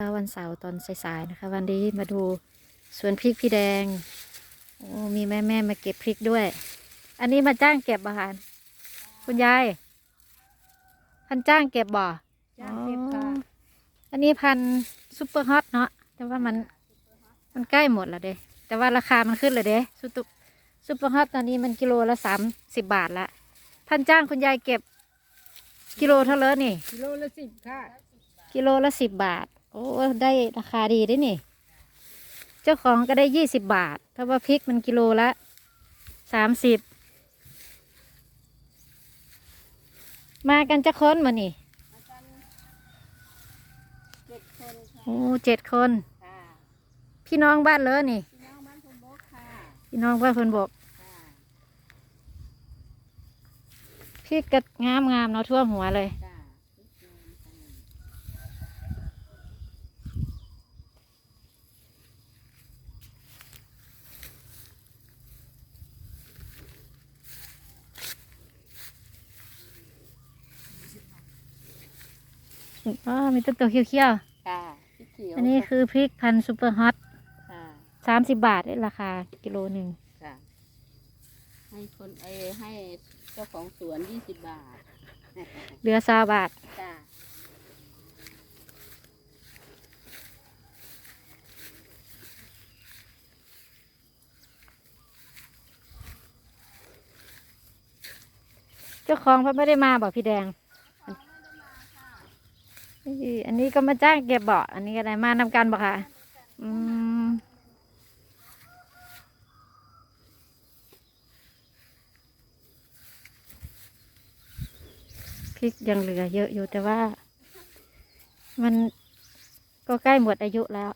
ค่ะวันเสาร์ตอนสายๆนะคะ วันนี้มาดูสวนพริกพี่แดงโอ้มีแม่แม่ๆมาเก็บพริกด้วย อันนี้มาจ้างเก็บอาหารคุณยายพันจ้างเก็บบ่จ้างเก็บค่ะอ๋ออันนี้พันซุปเปอร์ฮอตเนาะแต่ว่ามันมันใกล้หมดแล้วเด้แต่ว่าราคามันขึ้นเลยเด้ซุปตุซุปเปอร์ฮอตตอนนี้มันกิโลละสามสิบบาทละพันจ้างคุณยายเก็บ กิโลเท่าไหร่นี่กิโลละสิบค่ะกิโลละสิบบาท โอ้ได้ราคาดีด้วยนี่ เจ้าของก็ได้ยี่สิบบาท เพราะว่าพริกมันกิโลละสามสิบมากันจะค้นมานี่เจ็ดคนค่ะโอ้เจ็ดคนค่ะพี่น้องบ้านเลยนี่ พี่น้องบ้านคุณโบกค่ะพี่น้องบ้านคนบอกค่ะพริกก็งามงามๆเนาะท่วมหัวเลย อ๋อมีต้นตัวเขียวค่ะพี่เขียวๆอันนี้คือพริกพันธุ์ซูเปอร์ฮอตค่ะสามสิบบาทได้ราคากิโลหนึ่งค่ะให้คนเออให้เจ้าของสวนยี่สิบบาทเหลือซาบาท จ้าเจ้าของเขาไม่ได้มาบอกพี่แดงนี่ อันนี้ก็มาจ้างเก็บเบาะอันนี้ก็ได้มานำกันบอกค่ะ อืมพริกยังเหลือเยอะอยู่แต่ว่า มันก็ใกล้หมดอายุแล้ว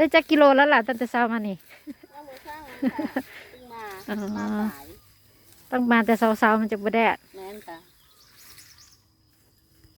ได้จักกิโลแล้วล่ะตั้งแต่เช้ามานี่เอามือข้างเลยค่ะเพิ่งมาอ๋อมาสายต้องมาแต่เช้าๆมันจะบแดด